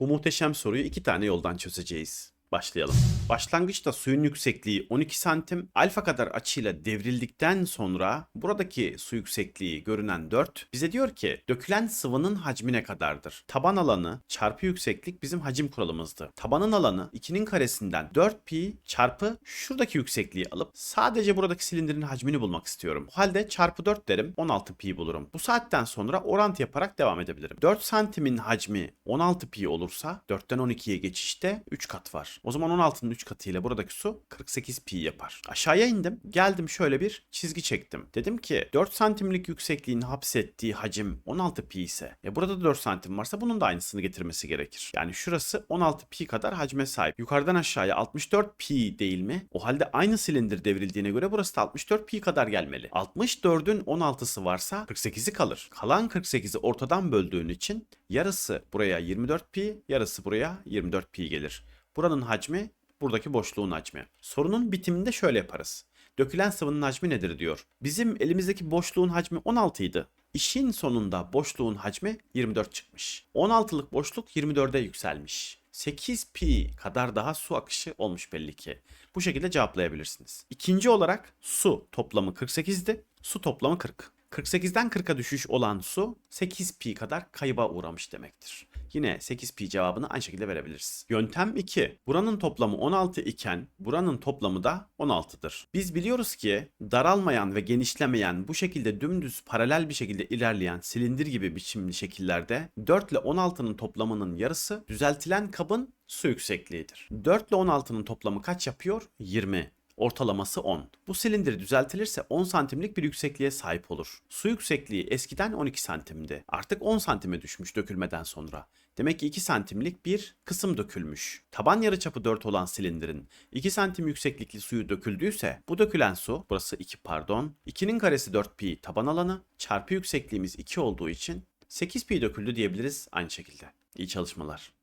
Bu muhteşem soruyu iki tane yoldan çözeceğiz. Başlayalım. Başlangıçta suyun yüksekliği 12 santim, alfa kadar açıyla devrildikten sonra buradaki su yüksekliği görünen 4 bize diyor ki dökülen sıvının hacmi ne kadardır? Taban alanı çarpı yükseklik bizim hacim kuralımızdı. Tabanın alanı 2'nin karesinden 4 pi çarpı şuradaki yüksekliği alıp sadece buradaki silindirin hacmini bulmak istiyorum. O halde çarpı 4 derim 16 pi bulurum. Bu saatten sonra orantı yaparak devam edebilirim. 4 santimin hacmi 16 pi olursa 4'ten 12'ye geçişte 3 kat var. O zaman 16'nın 3 katıyla buradaki su 48 pi yapar. Aşağıya indim. Geldim şöyle bir çizgi çektim. Dedim ki 4 santimlik yüksekliğin hapsettiği hacim 16 pi ise e burada da 4 santim varsa bunun da aynısını getirmesi gerekir. Yani şurası 16 pi kadar hacme sahip. Yukarıdan aşağıya 64 pi değil mi? O halde aynı silindir devrildiğine göre burası da 64 pi kadar gelmeli. 64'ün 16'sı varsa 48'i kalır. Kalan 48'i ortadan böldüğün için yarısı buraya 24 pi, yarısı buraya 24 pi gelir. Buranın hacmi buradaki boşluğun hacmi. Sorunun bitiminde şöyle yaparız. Dökülen sıvının hacmi nedir diyor. Bizim elimizdeki boşluğun hacmi 16 idi. İşin sonunda boşluğun hacmi 24 çıkmış. 16'lık boşluk 24'e yükselmiş. 8 pi kadar daha su akışı olmuş belli ki. Bu şekilde cevaplayabilirsiniz. İkinci olarak su toplamı 48'di. Su toplamı 40. 48'den 40'a düşüş olan su 8 pi kadar kayıba uğramış demektir. Yine 8 pi cevabını aynı şekilde verebiliriz. Yöntem 2. Buranın toplamı 16 iken buranın toplamı da 16'dır. Biz biliyoruz ki daralmayan ve genişlemeyen bu şekilde dümdüz paralel bir şekilde ilerleyen silindir gibi biçimli şekillerde 4 ile 16'nın toplamının yarısı düzeltilen kabın su yüksekliğidir. 4 ile 16'nın toplamı kaç yapıyor? 20. Ortalaması 10. Bu silindir düzeltilirse 10 santimlik bir yüksekliğe sahip olur. Su yüksekliği eskiden 12 santimdi. Artık 10 santime düşmüş dökülmeden sonra. Demek ki 2 santimlik bir kısım dökülmüş. Taban yarıçapı 4 olan silindirin 2 santim yükseklikli suyu döküldüyse bu dökülen su, burası 2 pardon, 2'nin karesi 4 pi taban alanı çarpı yüksekliğimiz 2 olduğu için 8 pi döküldü diyebiliriz aynı şekilde. İyi çalışmalar.